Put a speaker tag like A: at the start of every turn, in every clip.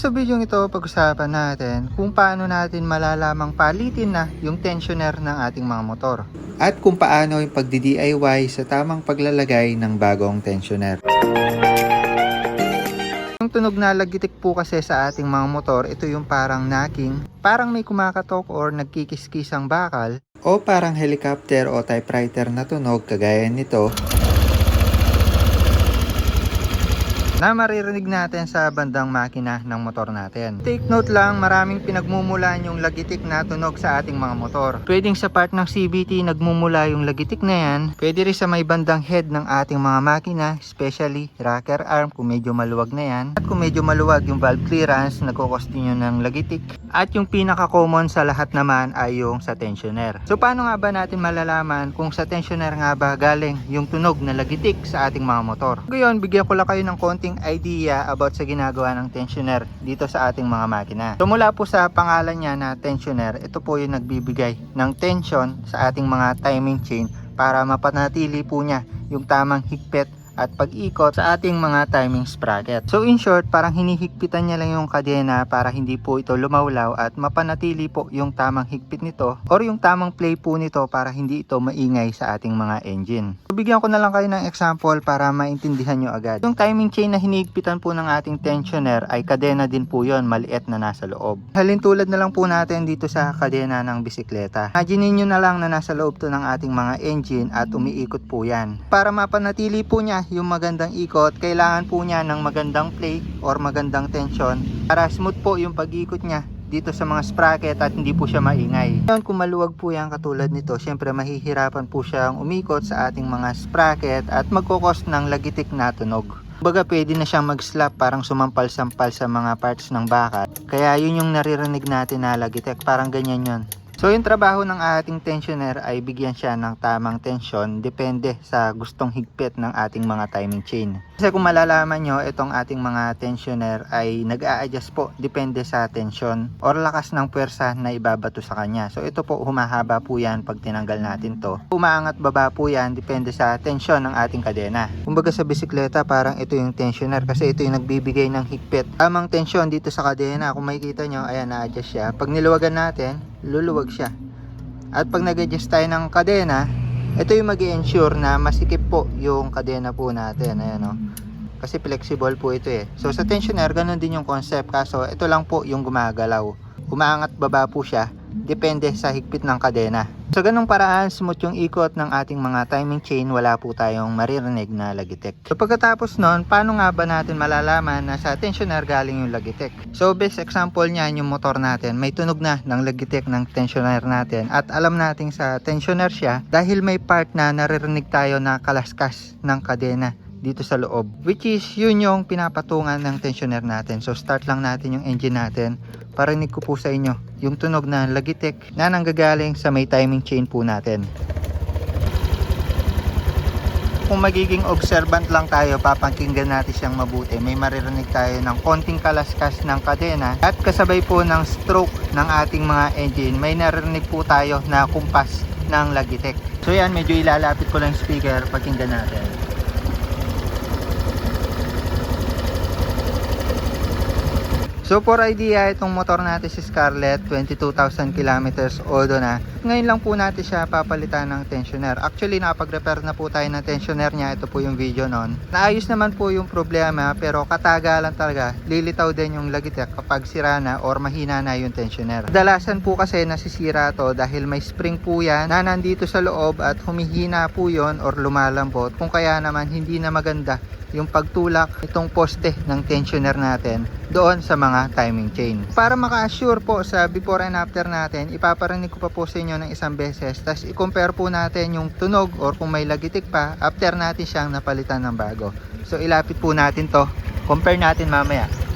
A: Sa video ito, pag-usapan natin kung paano natin malalamang palitin na yung tensioner ng ating mga motor. At kung paano yung pagdi-DIY sa tamang paglalagay ng bagong tensioner. Yung tunog na lagitik po kasi sa ating mga motor, ito yung parang knocking, parang may kumakatok or nagkikiskisang bakal, o parang helicopter o typewriter na tunog kagaya nito na maririnig natin sa bandang makina ng motor natin. Take note lang, maraming pinagmumulan yung lagitik na tunog sa ating mga motor. Pwedeng sa part ng CVT nagmumula yung lagitik na yan. Pwede rin sa may bandang head ng ating mga makina, especially rocker arm kung medyo maluwag na yan. At kung medyo maluwag yung valve clearance, nagkukos din yun ng lagitik. At yung pinaka-common sa lahat naman ay yung sa tensioner. So paano nga ba natin malalaman kung sa tensioner nga ba galing yung tunog na lagitik sa ating mga motor? Ngayon, bigyan ko lang kayo ng konting idea about sa ginagawa ng tensioner dito sa ating mga makina. So po sa pangalan niya na tensioner, ito po yung nagbibigay ng tension sa ating mga timing chain para mapanatili po niya yung tamang higpit at pag-ikot sa ating mga timing sprocket. So in short, parang hinihigpitan niya lang yung kadena para hindi po ito lumawlaw at mapanatili po yung tamang higpit nito or yung tamang play po nito para hindi ito maingay sa ating mga engine. So, bigyan ko na lang kayo ng example para maintindihan nyo agad. Yung timing chain na hinihigpitan po ng ating tensioner ay kadena din po yon maliit na nasa loob. Halin tulad na lang po natin dito sa kadena ng bisikleta. Imagine nyo na lang na nasa loob to ng ating mga engine at umiikot po yan. Para mapanatili po niya yung magandang ikot, kailangan po niya ng magandang play or magandang tension para smooth po yung pag-ikot niya dito sa mga sprocket at hindi po siya maingay. Ngayon kung maluwag po yan katulad nito, syempre mahihirapan po siyang umikot sa ating mga sprocket at magkukos ng lagitik na tunog. Baga pwede na siyang mag-slap parang sumampal-sampal sa mga parts ng bakal. Kaya yun yung naririnig natin na lagitik, parang ganyan yun. So yung trabaho ng ating tensioner ay bigyan siya ng tamang tension depende sa gustong higpit ng ating mga timing chain. Kasi kung malalaman nyo, itong ating mga tensioner ay nag-a-adjust po depende sa tension or lakas ng puwersa na ibabato sa kanya. So ito po humahaba po yan pag tinanggal natin to. Umaangat baba po yan depende sa tension ng ating kadena. Kumbaga sa bisikleta parang ito yung tensioner kasi ito yung nagbibigay ng higpit. Tamang tension dito sa kadena kung makikita nyo, ayan na-adjust siya. Pag niluwagan natin, luluwag siya. At pag nag-adjust tayo ng kadena, ito yung mag ensure na masikip po yung kadena po natin. Ayan o. Kasi flexible po ito eh. So sa tensioner, ganun din yung concept. Kaso ito lang po yung gumagalaw. Umaangat baba po siya. Depende sa higpit ng kadena. Sa ganung paraan, smooth yung ikot ng ating mga timing chain, wala po tayong maririnig na lagitek. So pagkatapos nun, paano nga ba natin malalaman na sa tensioner galing yung lagitek? So best example niyan yung motor natin, may tunog na ng lagitek ng tensioner natin at alam nating sa tensioner siya dahil may part na naririnig tayo na kalaskas ng kadena dito sa loob which is yun yung pinapatungan ng tensioner natin so start lang natin yung engine natin parinig ko po sa inyo yung tunog na lagitek na nanggagaling sa may timing chain po natin kung magiging observant lang tayo, papakinggan natin siyang mabuti. May maririnig tayo ng konting kalaskas ng kadena at kasabay po ng stroke ng ating mga engine, may naririnig po tayo na kumpas ng Logitech. So yan, medyo ilalapit ko lang speaker, pakinggan natin. So for idea, itong motor natin si Scarlett, 22,000 kilometers odo na. Ngayon lang po natin siya papalitan ng tensioner. Actually, nakapag-repair na po tayo ng tensioner niya. Ito po yung video nun. Naayos naman po yung problema, pero katagalan talaga. Lilitaw din yung lagitek kapag sira na or mahina na yung tensioner. Dalasan po kasi nasisira to dahil may spring po yan na nandito sa loob at humihina po yon or lumalambot. Kung kaya naman hindi na maganda yung pagtulak itong poste ng tensioner natin doon sa mga timing chain. Para maka-assure po sa before and after natin, ipaparinig ko pa po sa inyo ng isang beses. Tapos i-compare po natin yung tunog or kung may lagitik pa after natin siyang napalitan ng bago. So ilapit po natin to. Compare natin mamaya.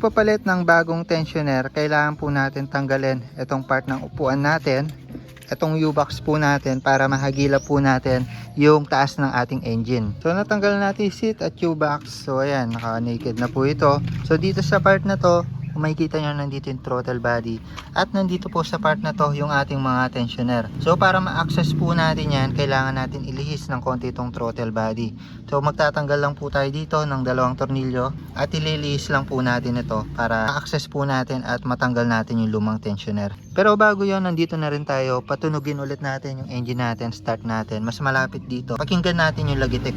A: Pagpapalit ng bagong tensioner, kailangan po natin tanggalin itong part ng upuan natin, itong U-box po natin para mahagila po natin yung taas ng ating engine. So natanggal natin yung seat at U-box. So ayan, naka-naked na po ito. So dito sa part na to, makikita nyo nandito yung throttle body at nandito po sa part na to yung ating mga tensioner. So para ma-access po natin yan, kailangan natin ilihis ng konti itong throttle body. So magtatanggal lang po tayo dito ng dalawang tornilyo at ililihis lang po natin ito para ma-access po natin at matanggal natin yung lumang tensioner. Pero bago yon nandito na rin tayo, patunugin ulit natin yung engine natin, start natin. Mas malapit dito. Pakinggan natin yung Logitech.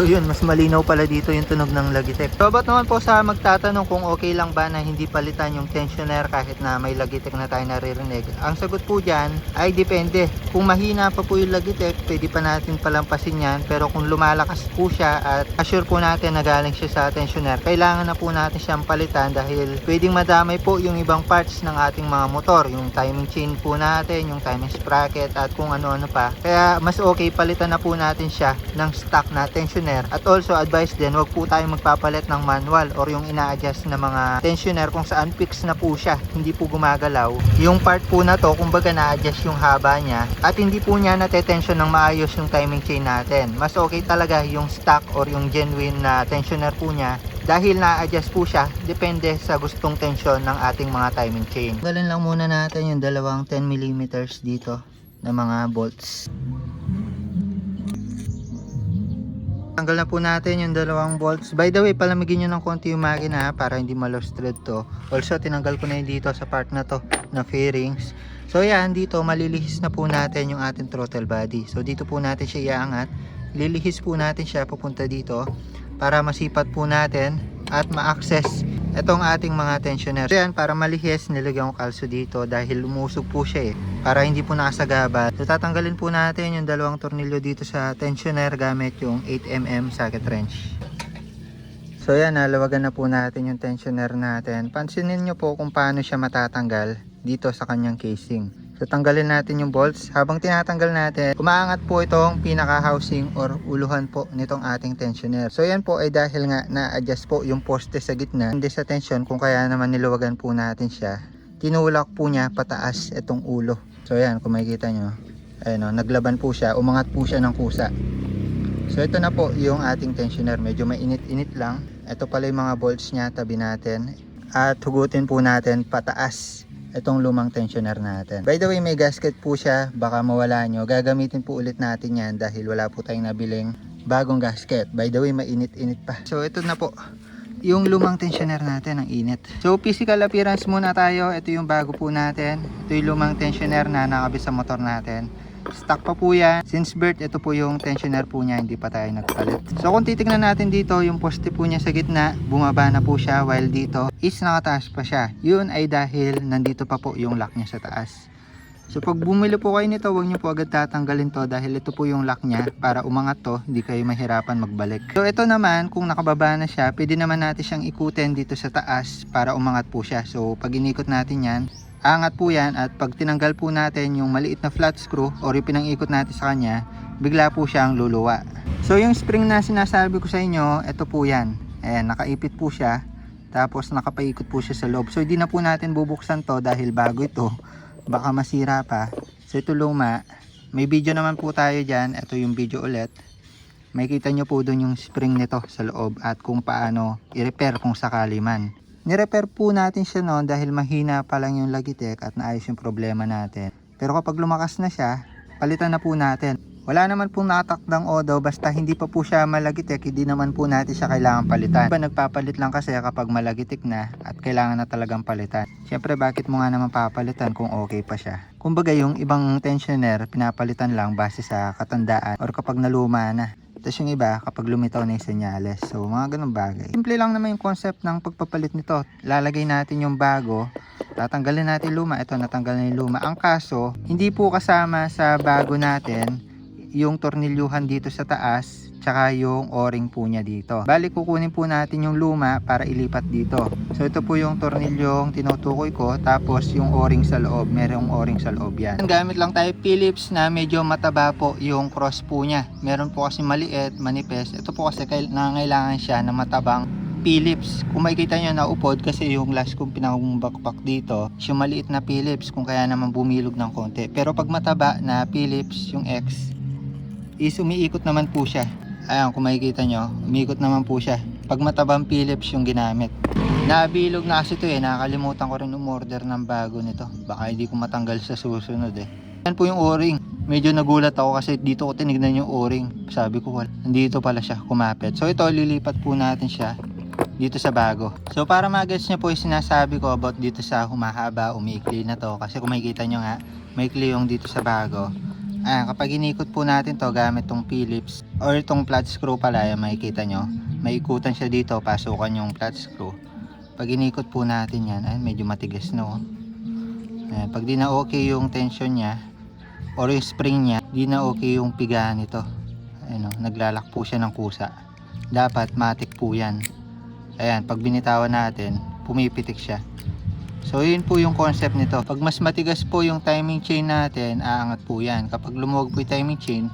A: So yun, mas malinaw pala dito yung tunog ng Logitech. So about naman po sa magtatanong kung okay lang ba na hindi palitan yung tensioner kahit na may Logitech na tayo naririnig. Ang sagot po dyan ay depende. Kung mahina pa po yung Logitech, pwede pa natin palampasin yan. Pero kung lumalakas po siya at assure po natin na galing siya sa tensioner, kailangan na po natin siyang palitan dahil pwedeng madamay po yung ibang parts ng ating mga motor. Yung timing chain po natin, yung timing sprocket at kung ano-ano pa. Kaya mas okay palitan na po natin siya ng stock na tensioner at also advice din wag po tayong magpapalit ng manual or yung ina-adjust na mga tensioner kung saan fix na po siya. Hindi po gumagalaw. Yung part po na to kumbaga na-adjust yung haba niya at hindi po niya natetensyon ng maayos yung timing chain natin. Mas okay talaga yung stock or yung genuine na tensioner po niya. Dahil na-adjust po siya depende sa gustong tensyon ng ating mga timing chain. Galin lang muna natin yung dalawang 10mm dito na mga bolts Tanggal na po natin yung dalawang bolts. By the way, palamigin nyo ng konti yung makina para hindi ma-lost thread to. Also, tinanggal ko na yun dito sa part na to na fairings. So yan, dito malilihis na po natin yung ating throttle body. So dito po natin siya iangat. Lilihis po natin siya papunta dito para masipat po natin at ma-access itong ating mga tensioner. So yan, para malihis, nilagyan ko kalso dito dahil lumusog po siya eh. Para hindi po nakasagaba. So tatanggalin po natin yung dalawang tornilyo dito sa tensioner gamit yung 8mm socket wrench. So yan, nalawagan na po natin yung tensioner natin. Pansinin nyo po kung paano siya matatanggal dito sa kanyang casing. So tanggalin natin yung bolts. Habang tinatanggal natin, kumaangat po itong pinaka-housing or uluhan po nitong ating tensioner. So yan po ay dahil nga na-adjust po yung poste sa gitna. Hindi sa tension kung kaya naman niluwagan po natin siya. Tinulak po niya pataas itong ulo. So yan, kung makikita nyo. Ayun o, naglaban po siya. Umangat po siya ng kusa. So ito na po yung ating tensioner. Medyo mainit-init lang. Ito pala yung mga bolts niya. Tabi natin. At hugutin po natin pataas itong lumang tensioner natin. By the way, may gasket po siya. Baka mawala nyo. Gagamitin po ulit natin yan dahil wala po tayong nabiling bagong gasket. By the way, mainit-init pa. So ito na po yung lumang tensioner natin ang init. So physical appearance muna tayo. Ito yung bago po natin. Ito yung lumang tensioner na nakabit sa motor natin. Stock pa po yan. Since birth, ito po yung tensioner po niya. Hindi pa tayo nagpalit. So kung titignan natin dito, yung poste po niya sa gitna, bumaba na po siya. While dito is nakataas pa siya. Yun ay dahil nandito pa po yung lock niya sa taas. So pag bumili po kayo nito, huwag niyo po agad tatanggalin to dahil ito po yung lock niya para umangat to, hindi kayo mahirapan magbalik. So ito naman, kung nakababa na siya, pwede naman natin siyang ikutin dito sa taas para umangat po siya. So pag inikot natin yan, angat po yan at pag tinanggal po natin yung maliit na flat screw or yung pinang-ikot natin sa kanya, bigla po siyang luluwa. So yung spring na sinasabi ko sa inyo, ito po yan. Ayan, nakaipit po siya. Tapos nakapaikot po siya sa loob. So hindi na po natin bubuksan to dahil bago ito baka masira pa so ito luma may video naman po tayo dyan ito yung video ulit may kita nyo po doon yung spring nito sa loob at kung paano i-repair kung sakali man ni-repair po natin siya noon dahil mahina pa lang yung Logitech at naayos yung problema natin pero kapag lumakas na siya palitan na po natin wala naman pong nakatakdang odo basta hindi pa po siya malagitik hindi naman po natin siya kailangan palitan. Diba nagpapalit lang kasi kapag malagitik na at kailangan na talagang palitan. Siyempre bakit mo nga naman papalitan kung okay pa siya. Kumbaga yung ibang tensioner pinapalitan lang base sa katandaan or kapag naluma na. Tapos yung iba kapag lumitaw na yung senyales. So mga ganun bagay. Simple lang naman yung concept ng pagpapalit nito. Lalagay natin yung bago tatanggalin natin luma. Ito natanggal na yung luma. Ang kaso, hindi po kasama sa bago natin yung tornilyuhan dito sa taas tsaka yung o-ring po niya dito. Bali kukunin po natin yung luma para ilipat dito. So ito po yung tornilyong tinutukoy ko tapos yung o-ring sa loob. Merong o-ring sa loob yan. Gamit lang tayo Phillips na medyo mataba po yung cross po niya. Meron po kasi maliit, manipes. Ito po kasi nangangailangan siya na matabang Philips. Kung makikita nyo na upod kasi yung last kong pinakabakpak dito, yung maliit na Philips kung kaya naman bumilog ng konti. Pero pag mataba na Philips, yung X, is umiikot naman po siya Ayan, kung makikita nyo, umikot naman po siya. Pag matabang Philips yung ginamit. Nabilog na kasi ito eh, nakakalimutan ko rin umorder ng bago nito. Baka hindi ko matanggal sa susunod eh. Yan po yung o-ring. Medyo nagulat ako kasi dito ko tinignan yung o-ring. Sabi ko, wala. Nandito pala siya, kumapit. So ito, lilipat po natin siya dito sa bago. So para mag-gets nyo po yung sinasabi ko about dito sa humahaba, umiikli na to. Kasi kung makikita nyo nga, maikli yung dito sa bago. Ah, kapag inikot po natin to gamit tong Phillips or itong flat screw pala, yung makikita nyo, may ikutan siya dito, pasukan yung flat screw. Pag inikot po natin yan, ay medyo matigas no. Ayan, pag di na okay yung tension niya or yung spring niya, di na okay yung pigahan nito. Ayun o, naglalak po siya ng kusa. Dapat matik po yan. Ayan, pag binitawan natin, pumipitik siya. So yun po yung concept nito. Pag mas matigas po yung timing chain natin, aangat po yan. Kapag lumuwag po yung timing chain,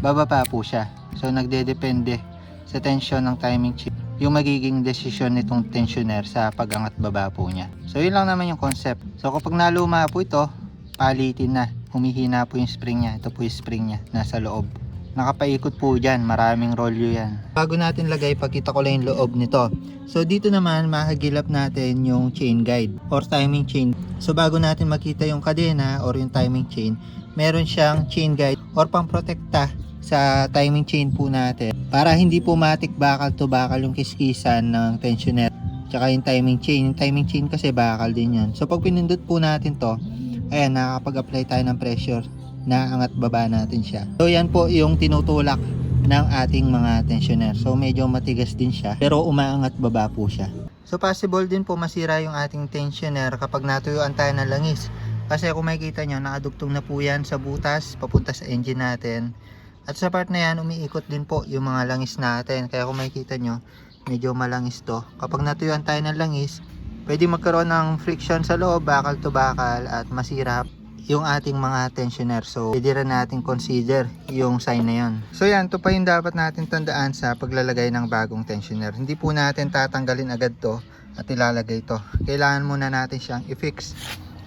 A: bababa po siya. So nagdedepende sa tension ng timing chain yung magiging desisyon nitong tensioner sa pag-angat baba po niya. So yun lang naman yung concept. So kapag naluma po ito, palitin na. Humihina po yung spring niya. Ito po yung spring niya. Nasa loob. Nakapaikot po dyan. Maraming rolyo yan. Bago natin lagay, pakita ko lang yung loob nito. So dito naman, mahagilap natin yung chain guide or timing chain. So bago natin makita yung kadena or yung timing chain, meron siyang chain guide or pang-protekta sa timing chain po natin para hindi po matik bakal to bakal yung kiskisan ng tensioner tsaka yung timing chain yung timing chain kasi bakal din yan so pag pinindot po natin to ayan nakakapag-apply tayo ng pressure na angat baba natin siya. So yan po yung tinutulak ng ating mga tensioner. So medyo matigas din siya pero umaangat baba po siya. So possible din po masira yung ating tensioner kapag natuyuan tayo ng langis. Kasi kung makikita nyo nakadugtong na po yan sa butas papunta sa engine natin. At sa part na yan, umiikot din po yung mga langis natin. Kaya kung makikita nyo, medyo malangis to. Kapag natuyuan tayo ng langis, pwede magkaroon ng friction sa loob, bakal to bakal, at masira yung ating mga tensioner. So, pwede rin natin consider yung sign na yun. So yan, to pa yung dapat natin tandaan sa paglalagay ng bagong tensioner. Hindi po natin tatanggalin agad to at ilalagay to. Kailangan muna natin siyang i-fix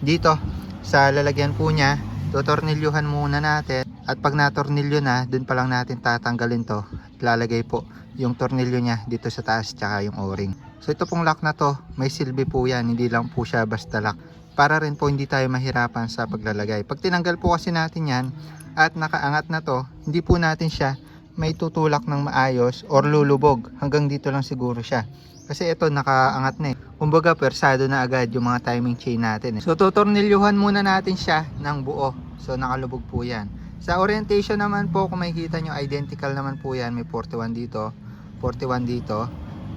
A: dito sa lalagyan po niya. Tutornilyuhan muna natin at pag natornilyo na, dun pa lang natin tatanggalin to. At lalagay po yung tornilyo niya dito sa taas tsaka yung o-ring. So ito pong lock na to, may silbi po yan. Hindi lang po siya basta lock. Para rin po hindi tayo mahirapan sa paglalagay. Pag tinanggal po kasi natin yan at nakaangat na to, hindi po natin siya may tutulak ng maayos or lulubog. Hanggang dito lang siguro siya. Kasi ito nakaangat na eh. Kumbaga persado na agad yung mga timing chain natin eh. So tutornilyuhan muna natin siya ng buo. So nakalubog po yan. Sa orientation naman po, kung makikita nyo, identical naman po yan. May 41 dito, 41 dito.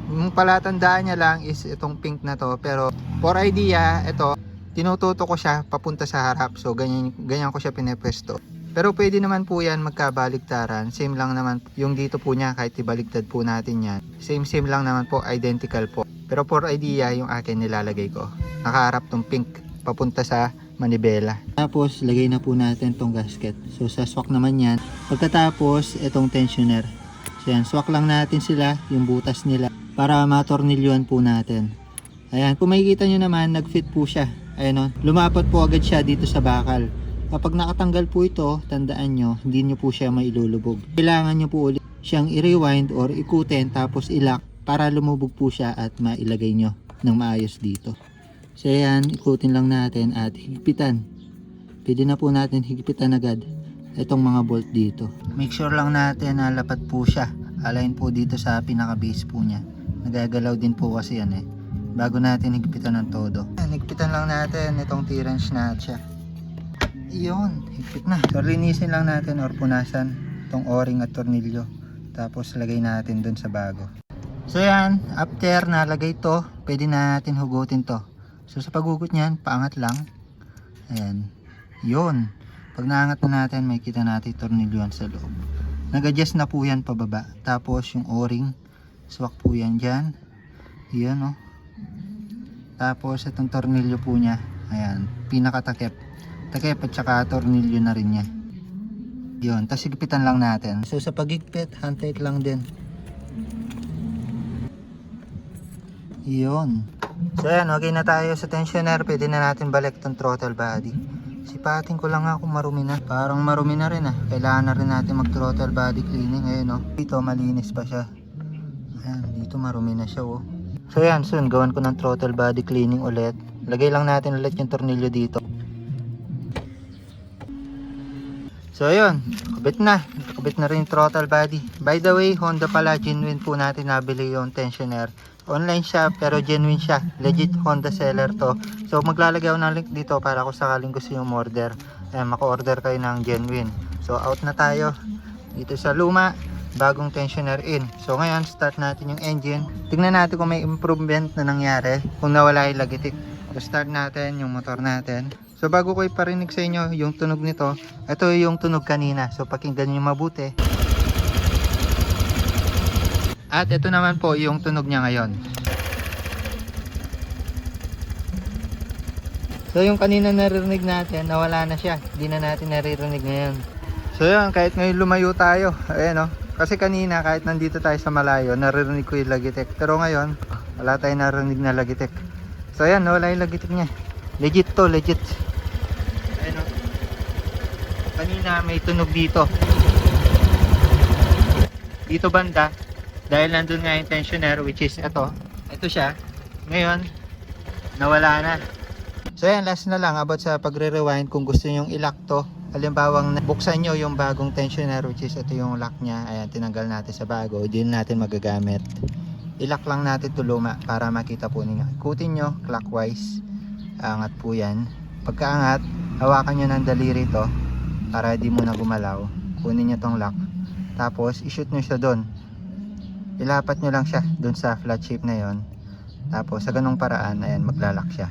A: Yung palatandaan niya lang is itong pink na to. Pero for idea, ito, tinututo ko siya papunta sa harap. So ganyan, ganyan ko siya pinepwesto. Pero pwede naman po yan magkabaligtaran. Same lang naman yung dito po niya kahit ibaligtad po natin yan. Same same lang naman po, identical po. Pero for idea, yung akin nilalagay ko. Nakaharap tong pink papunta sa manibela. Tapos, lagay na po natin tong gasket. So, sa swak naman yan. Pagkatapos, itong tensioner. So, yan. Swak lang natin sila, yung butas nila, para matornilyuan po natin. Ayan. Kung makikita nyo naman, nag-fit po siya. Ayan o. Lumapat po agad siya dito sa bakal. Kapag nakatanggal po ito, tandaan nyo, hindi nyo po siya mailulubog. Kailangan nyo po ulit siyang i-rewind or ikutin tapos ilak para lumubog po siya at mailagay nyo ng maayos dito. So yan, ikutin lang natin at higpitan. Pwede na po natin higpitan agad itong mga bolt dito. Make sure lang natin na lapat po siya. Align po dito sa pinaka base po niya. Nagagalaw din po kasi yan eh. Bago natin higpitan ng todo. Yan, higpitan lang natin itong T-wrench na siya. Iyon, higpit na. So linisin lang natin or punasan itong o-ring at tornilyo. Tapos lagay natin dun sa bago. So yan, after nalagay to, pwede na natin hugutin to. So sa paghugot niyan, paangat lang. Ayan. Yun. Pag naangat na natin, may kita natin tornilyoan sa loob. Nag-adjust na po yan pababa. Tapos yung o-ring, swak po yan dyan. Yan o. Tapos itong tornilyo po niya, ayan, pinakatakip. Takip at saka tornilyo na rin niya. Yun, tapos higpitan lang natin. So sa pagigpit, hand tight lang din. Yun. So yan, okay na tayo sa tensioner. Pwede na natin balik tong throttle body. Sipatin ko lang kung marumi na. Parang marumi na rin ah. Kailangan na rin natin mag throttle body cleaning. Ayun oh. Dito malinis pa siya. Ayan, dito marumi na siya oh. So yan, soon gawan ko ng throttle body cleaning ulit. Lagay lang natin ulit yung tornilyo dito. So ayun, kabit na. Kabit na rin yung throttle body. By the way, Honda pala, genuine po natin nabili yung tensioner. Online siya, pero genuine siya. Legit Honda seller to. So maglalagay ako ng link dito para kung sakaling gusto yung order. Eh, maka-order kayo ng genuine. So out na tayo. Dito sa luma, bagong tensioner in. So ngayon, start natin yung engine. Tingnan natin kung may improvement na nangyari. Kung nawala yung lagitik. So start natin yung motor natin. So bago ko iparinig sa inyo yung tunog nito, ito yung tunog kanina. So pakinggan nyo mabuti. At ito naman po yung tunog niya ngayon. So yung kanina naririnig natin, nawala na siya. Hindi na natin naririnig ngayon. So yun, kahit ngayon lumayo tayo, ayan o. Kasi kanina kahit nandito tayo sa malayo, naririnig ko yung lagitek. Pero ngayon, wala tayong narinig na lagitek. So ayan, wala yung lagitek niya. Legit to, legit. Ayan o. Kanina may tunog dito. Dito banda, dahil nandun nga yung tensioner which is ito. Ito siya. Ngayon, nawala na. So yan, last na lang about sa pagre-rewind kung gusto nyong ilock to. Halimbawang buksan nyo yung bagong tensioner which is ito yung lock niya. Ayan, tinanggal natin sa bago. Hindi na natin magagamit. Ilock lang natin to luma para makita po ninyo. Ikutin nyo clockwise. Angat po yan. Pagkaangat, hawakan nyo ng daliri to para di muna gumalaw. Kunin nyo tong lock. Tapos, ishoot nyo siya doon. Ilapat nyo lang siya doon sa flat shape na yon. Tapos, sa ganong paraan, ayan, maglalak siya.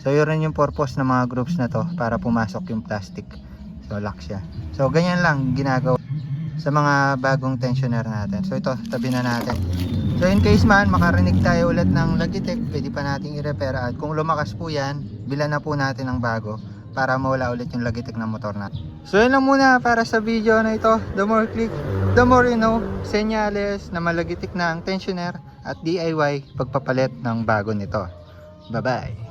A: So, yun yung purpose ng mga groups na to para pumasok yung plastic. So, lock siya. So, ganyan lang ginagawa sa mga bagong tensioner natin. So, ito, tabi na natin. So, in case man, makarinig tayo ulit ng Logitech, pwede pa nating i-repair. At kung lumakas po yan, bilan na po natin ng bago para mawala ulit yung Logitech ng motor natin. So, yun lang muna para sa video na ito. The more click, the more you know. Senyales na malagitik na ang tensioner at DIY pagpapalit ng bago nito. Bye-bye!